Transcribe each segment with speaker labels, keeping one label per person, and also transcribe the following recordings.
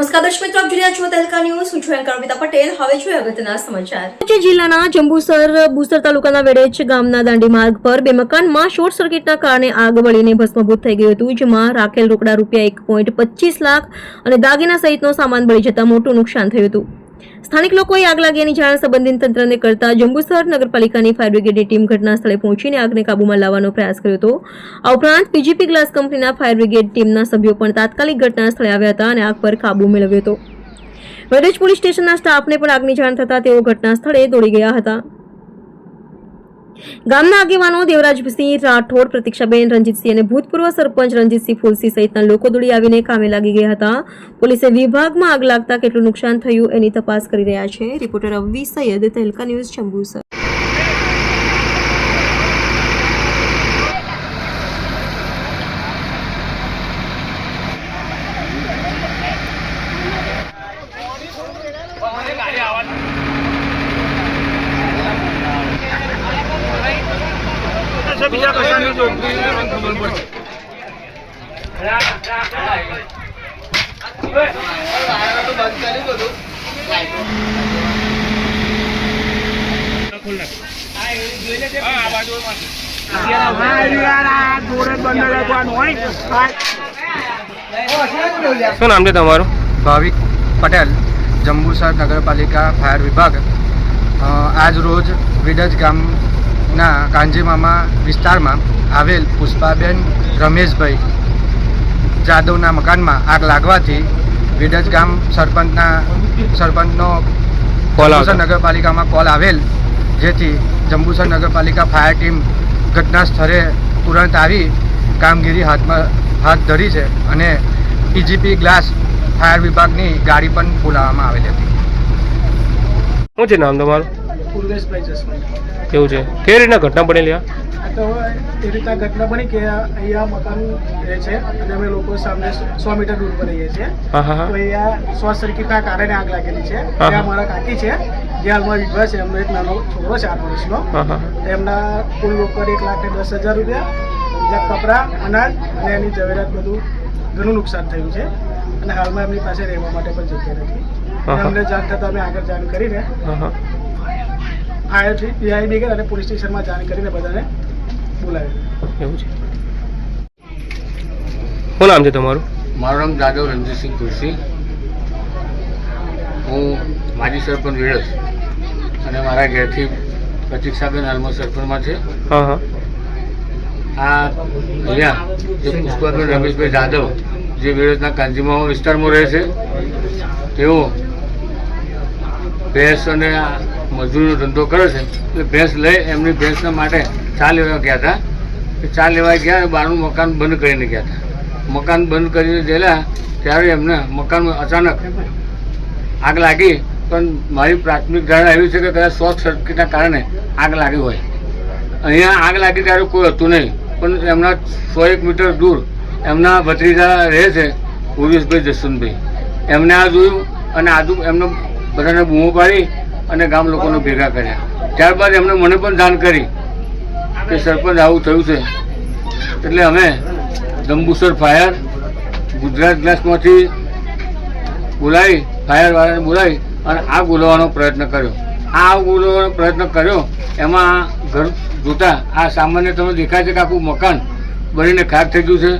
Speaker 1: નમસ્કાર દર્શક મિત્રો, આપ જોઈ રહ્યા છો તહેલકા ન્યૂઝ. હું છું એન્કર અમિતા પટેલ. હવે જોઈએ અગત્યના સમાચાર.
Speaker 2: જિલ્લાના જંબુસર, બુસર તાલુકાના વેડેચ ગામના દાંડી માર્ગ પર બે મકાનમાં શોર્ટ સર્કિટના કારણે આગ બળીને ભસ્મભૂત થઈ ગયું હતું, જેમાં રાખેલ રોકડા રૂપિયા એક પોઈન્ટ પચીસ લાખ અને દાગીના સહિતનો સામાન બળી જતા મોટું નુકસાન થયું હતું. સ્થાનિક લોકોએ આગ લાગ્યાની જાણ સંબંધિત તંત્રને કરતા જંબુસર નગરપાલિકાની ફાયર બ્રિગેડની ટીમ ઘટના સ્થળે પહોંચીને આગને કાબૂમાં લાવવાનો પ્રયાસ કર્યો હતો. આ ઉપરાંત પીજીપી ગ્લાસ કંપનીના ફાયર બ્રિગેડ ટીમના સભ્યો પણ તાત્કાલિક ઘટના સ્થળે આવ્યા હતા અને આગ પર કાબૂ મેળવ્યો હતો. વેડેજ પોલીસ સ્ટેશનના સ્ટાફને પણ આગની જાણ થતાં તેઓ ઘટના સ્થળે દોડી ગયા હતા. ગામના આગેવાનો દેવરાજસિંહ રાઠોડ, પ્રતીક્ષાબેન રણજીતસિંહ અને ભૂતપૂર્વ સરપંચ રણજીતસિંહ ફુલસિંહ સહિતના લોકો દોડી આવીને કામે લાગી ગયા હતા. પોલીસે વિભાગમાં આગ લાગતા કેટલું નુકસાન થયું એની તપાસ કરી રહ્યા છે. રિપોર્ટર અવવી સૈયદ તહેલકા ન્યૂઝ જંબુસર
Speaker 3: બીજા કશાની જો ખબર પડશે
Speaker 4: શું નામ છે તમારું?
Speaker 5: ભાવિક પટેલ જંબુસર નગરપાલિકા ફાયર વિભાગ. અ, આજ રોજ વિડજ ગામના કાંજીમામા વિસ્તારમાં આવેલ પુષ્પાબેન રમેશભાઈ જાદવના મકાનમાં આગ લાગવાથી વિડજ ગામ સરપંચના સરપંચનો
Speaker 4: કોલ
Speaker 5: જંબુસર નગરપાલિકામાં કોલ આવેલ જેથી જંબુસર નગરપાલિકા ફાયર ટીમ ઘટના સ્થળે તુરંત આવી કામગીરી હાથમાં હાથ ધરી છે અને પીજીપી ગ્લાસ ફાયર વિભાગની ગાડી પણ બોલાવવામાં આવેલી હતી.
Speaker 4: શું છે નામ તમારું?
Speaker 3: પૂર્વેશભાઈ જસભાઈ
Speaker 4: કેવું છે. કેવી રીતના ઘટના બનેલી આ?
Speaker 3: તો એ રીતના ઘટના બની કે અહીંયા મકાન રહે છે અને અમે લોકો સામે સો મીટર દૂર પર રહીએ છીએ. તો અહીંયા શોર્ટ સર્કિટના કારણે આગ લાગેલી છે. ત્યાં મારા કાકી છે. જે હાલમાં વિધવા છે. એમનો એક નાનો છોકરો છે આઠ વર્ષનો. એમના કુલ રોકડ એક લાખ ને દસ હજાર રૂપિયા બીજા કપડાં અનાજ અને એની જવેરાત બધું ઘણું નુકસાન થયું છે. અને હાલમાં એમની પાસે રહેવા માટે પણ જગ્યા નથી. અમને જાણ થતાં અમે આગળ જાણ કરીને
Speaker 4: હા પીઆઈબી
Speaker 3: આઈઓટી અને પોલીસ સ્ટેશનમાં જાણ કરીને બધાને બોલાવી.
Speaker 4: એવું છે. શું નામ છે તમારું?
Speaker 6: મારું નામ જાદવ રણજીતસિંહ તુલસી. હું માજી સરપંચ વિરસ અને મારા ઘેરથી પ્રતીક્ષાબેન હાલમાં સરપંચમાં છે.
Speaker 4: હા હા.
Speaker 6: આ અહીંયા જે પુષ્પાબેન રમેશભાઈ જાદવ જે વિરસના કાંજીમા વિસ્તારમાં રહે છે તેઓ ભેંસ અને મજૂરનો ધંધો કરે છે, એટલે ભેંસ લઈ એમની ભેંસના માટે ચા લેવા ગયા હતા. એ ચા લેવા ગયા બહારનું મકાન બંધ કરીને ગયા હતા. મકાન બંધ કરીને ગયેલા ત્યારે એમને મકાનમાં અચાનક આગ લાગી, પણ મારી પ્રાથમિક ધારણા એવી છે કે કદાચ શોર્ટ સર્કિટના કારણે આગ લાગી હોય. અહીંયા આગ લાગી ત્યારે કોઈ હતું નહીં, પણ એમના સો એક મીટર દૂર એમના ભત્રીજા રહે છે, ઉર્વેશભાઈ જસવંતભાઈ. એમને આ જોયું અને આજુ એમને બધાને બૂમો પાડી અને ગામ લોકોને ભેગા કર્યા. ત્યારબાદ એમને મને પણ જાણ કરી કે સરપંચ આવું થયું છે. એટલે અમે જંબુસર ફાયર ગુજરાત ગ્લાસમાંથી બોલાવી ફાયરવાળાને બોલાવી અને આગ બોલાવવાનો પ્રયત્ન કર્યો. આ આગ બોલાવવાનો પ્રયત્ન કર્યો, એમાં ઘર જોતા આ સામાન્ય તમે દેખાય છે કે આખું મકાન બનીને ખાક થઈ ગયું છે.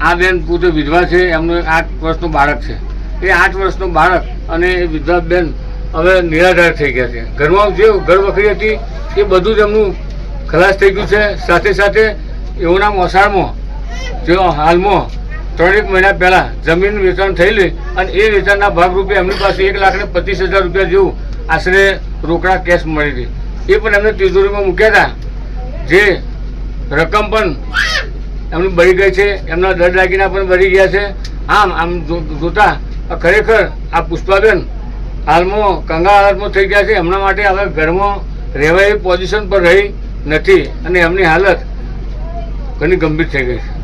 Speaker 6: આ બેન પોતે વિધવા છે, એમનો આઠ વર્ષનું બાળક છે. એ આઠ વર્ષનું બાળક અને એ વિધવા બેન હવે નિરાધાર થઈ ગયા છે. ઘરમાં જે ઘર વખરી હતી, એ બધું જ એમનું ખલાસ થઈ ગયું છે. સાથે સાથે એઓના મોસાળમાં જે હાલમાં, ત્રણેક મહિના પહેલા જમીન વેચાણ થયેલી અને એ વેચાણના ભાગરૂપે એમની પાસે એક લાખ ને પચીસ હજાર રૂપિયા જેવું આશરે રોકડા કેશ મળી હતી. એ પણ એમને તિજોરીમાં મૂક્યા હતા. જે રકમ પણ એમની બળી ગઈ છે. એમના દર દાગીના પણ બળી ગયા છે. આમ આમ જોતા ખરેખર આ પુષ્પાબેન હાલમાં કંગાળ હાલતમાં થઈ ગયા છે. એમના માટે હવે ઘરમાં રહેવા એવી પોઝિશન પર રહી નથી અને એમની હાલત ઘણી ગંભીર થઈ ગઈ છે.